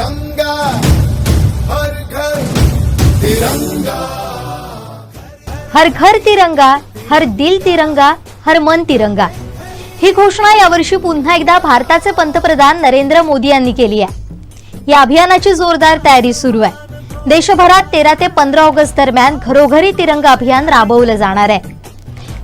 तिरंगा हर घर तिरंगा। हर घर तिरंगा हर दिल तिरंगा हर मन तिरंगा. ही घोषणा यावर्षी पुन्हा एकदा भारताचे पंतप्रधान नरेंद्र मोदी यांनी केली आहे. या अभियानाची जोरदार तयारी सुरू आहे. देशभरात तेरा ते पंधरा ऑगस्ट दरम्यान घरोघरी तिरंगा अभियान राबवलं जाणार आहे.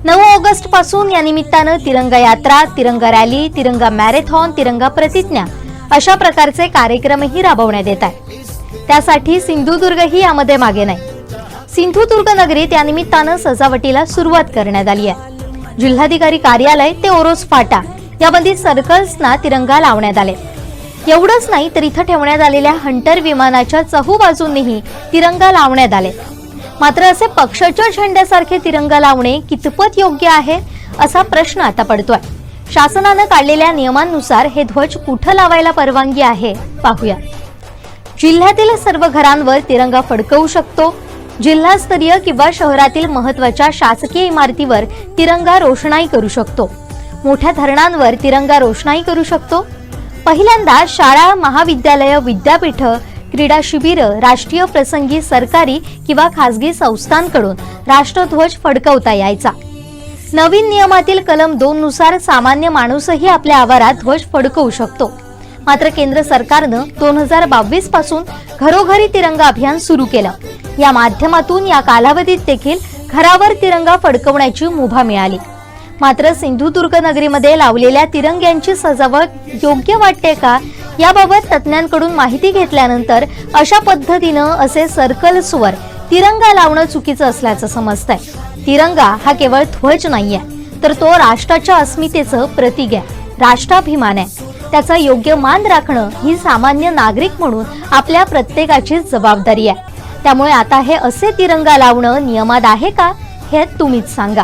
नऊ ऑगस्टपासून या निमित्तानं तिरंगा यात्रा तिरंगा रॅली तिरंगा मॅरेथॉन तिरंगा प्रतिज्ञा अशा प्रकारचे कार्यक्रमही राबवण्यात येत आहे त्यासाठी सिंधुदुर्गही यामध्ये मागे नाही. सिंधुदुर्ग नगरीत या निमित्तानं सजावटीला सुरुवात करण्यात आली आहे. जिल्हाधिकारी कार्यालय ते ओरोस फाटा यामध्ये सर्कल्सना तिरंगा लावण्यात आले. एवढंच नाही तर इथं ठेवण्यात आलेल्या हंटर विमानाच्या चहूबाजूंनीही तिरंगा लावण्यात आले. मात्र असे पक्षाच्या झेंड्यासारखे तिरंगा लावणे कितपत योग्य आहे असा प्रश्न आता पडतोय. शासनानं काढलेल्या नियमांनुसार हे ध्वज कुठं लावायला परवानगी आहे पाहूया. जिल्ह्यातील सर्व घरांवर तिरंगा फडकवू शकतो. जिल्हास्तरीय किंवा शहरातील महत्त्वाच्या शासकीय इमारतीवर तिरंगा रोषणाई करू शकतो. मोठ्या धरणांवर तिरंगा रोषणाई करू शकतो. पहिल्यांदा शाळा महाविद्यालय विद्यापीठ क्रीडा शिबिर राष्ट्रीय प्रसंगी सरकारी किंवा खासगी संस्थांकडून राष्ट्रध्वज फडकवता यायचा. नवीन नियमातील कलम दोन नुसार सामान्य माणूसही आपल्या आवारात ध्वज फडकवू शकतो. मात्र केंद्र सरकारनं दोन हजार बावीसपासून घरोघरी तिरंगा अभियान सुरू केलं. या माध्यमातून या कालावधीत देखील घरावर तिरंगा फडकवण्याची मुभा मिळाली. मात्र सिंधुदुर्ग नगरीमध्ये लावलेल्या तिरंग्यांची सजावट योग्य वाटते का याबाबत तज्ज्ञांकडून माहिती घेतल्यानंतर अशा पद्धतीनं असे सर्कल स्वर तिरंगा लावणं चुकीचं असल्याचं समजतंय. तिरंगा हा केवळ ध्वज नाहीये तर तो राष्ट्राच्या अस्मितेचं प्रतीक आहे राष्ट्राभिमान आहे. त्याचा योग्य मान राखणं ही सामान्य नागरिक म्हणून आपल्या प्रत्येकाची जबाबदारी आहे. त्यामुळे आता हे असे तिरंगा लावणं नियमात आहे का हे तुम्हीच सांगा.